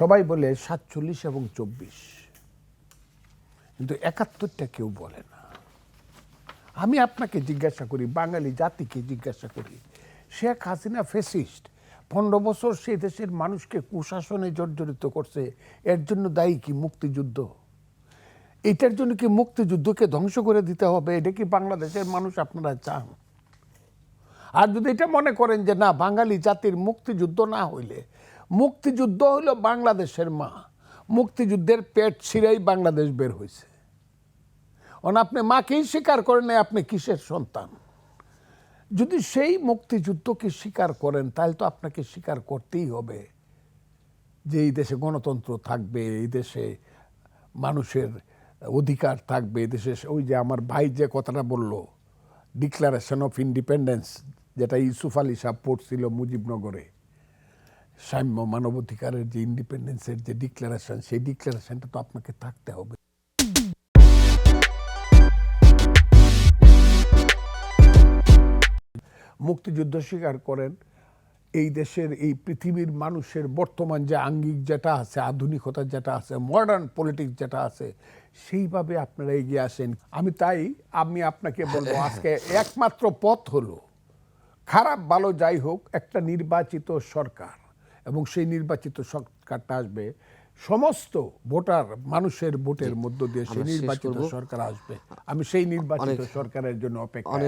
সবাই বলে সাতচল্লিশ এবং চব্বিশ। কিন্তু একাত্তরটা কেউ বলে না। আমি আপনাকে জিজ্ঞাসা করি, বাঙালি জাতিকে জিজ্ঞাসা করি, শেখ হাসিনা ফেসিস্ট, পনেরো বছর সেই দেশের মানুষকে কুশাসনে জর্জরিত করছে, এর জন্য দায়ী কি মুক্তিযুদ্ধ? এটার জন্য কি মুক্তিযুদ্ধকে ধ্বংস করে দিতে হবে? এটা কি বাংলাদেশের মানুষ আপনারা চান? আর যদি এটা মনে করেন যে না, বাঙালি জাতির মুক্তিযুদ্ধ না হইলে মুক্তিযুদ্ধ হইল বাংলাদেশের মা। মুক্তিযুদ্ধের পেট ছিঁড়েই বাংলাদেশ বের হয়েছে। অন, আপনি মাকেই স্বীকার করেন নাই, আপনি কিসের সন্তান? যদি সেই মুক্তিযুদ্ধকে স্বীকার করেন, তাহলে তো আপনাকে স্বীকার করতেই হবে যে এই দেশে গণতন্ত্র থাকবে, এই দেশে মানুষের অধিকার থাকবে, এই দেশে ওই যে আমার ভাই যে কথাটা বলল ডিক্লারেশন অফ ইন্ডিপেন্ডেন্স যেটা ইউসুফ আলী সাহ পড়ছিল মুজিবনগরে। সাম্য মানবাধিকারের যে ইন্ডিপেন্ডেন্সের যে ডিক্লারেশন সেই ডিক্লারেশনটা তো আপনাকে থাকতে হবে। মুক্তিযুদ্ধ স্বীকার করেন। এই দেশের, এই পৃথিবীর মানুষের বর্তমান যে আঙ্গিক যেটা আছে, আধুনিকতা যেটা আছে মডার্ন পলিটিক্স যেটা আছে, সেইভাবে আপনারা এগিয়ে আসেন। আমি তাই, আমি আপনাকে বলব, আজকে একমাত্র পথ হলো, খারাপ ভালো যাই হোক, একটা নির্বাচিত সরকার। এবং সেই নির্বাচিত সরকারটা আসবে। সমস্ত ভোটার মানুষের ভোটের মধ্য দিয়ে সেই নির্বাচিত সরকার আসবে। আমি সেই নির্বাচিত সরকারের জন্য অপেক্ষা